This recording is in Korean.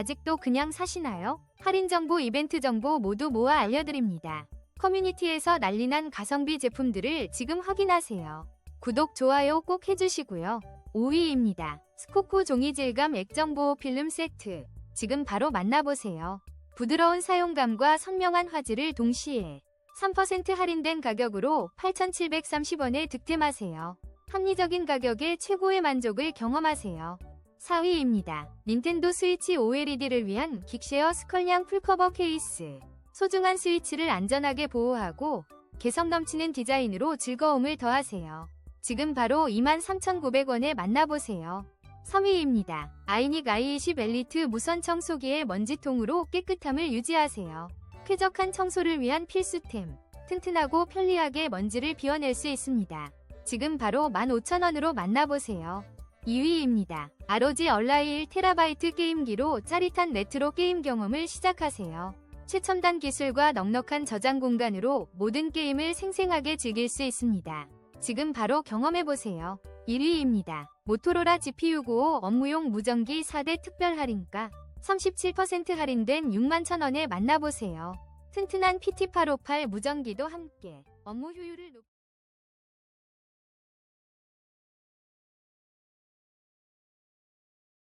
아직도 그냥 사시나요? 할인 정보, 이벤트 정보 모두 모아 알려드립니다. 커뮤니티에서 난리난 가성비 제품들을 지금 확인하세요. 구독, 좋아요 꼭 해주시고요. 5위입니다. 스코코 종이 질감 액정 보호 필름 세트. 지금 바로 만나보세요. 부드러운 사용감과 선명한 화질을 동시에 3% 할인된 가격으로 8,730원에 득템하세요. 합리적인 가격에 최고의 만족을 경험하세요. 4위입니다. 닌텐도 스위치 OLED를 위한 긱쉐어 스컬량 풀커버 케이스. 소중한 스위치를 안전하게 보호하고 개성 넘치는 디자인으로 즐거움을 더하세요. 지금 바로 23,900원에 만나보세요. 3위입니다. 아이닉 i20 엘리트 무선 청소기의 먼지통으로 깨끗함을 유지하세요. 쾌적한 청소를 위한 필수템. 튼튼하고 편리하게 먼지를 비워낼 수 있습니다. 지금 바로 15,000원으로 만나보세요. 2위입니다. ROG 얼라이 1TB 게임기로 짜릿한 레트로 게임 경험을 시작하세요. 최첨단 기술과 넉넉한 저장 공간으로 모든 게임을 생생하게 즐길 수 있습니다. 지금 바로 경험해보세요. 1위입니다. 모토로라 GPU95 업무용 무전기 4대 특별 할인가 37% 할인된 61,000원에 만나보세요. 튼튼한 PT858 무전기도 함께 업무 효율을 높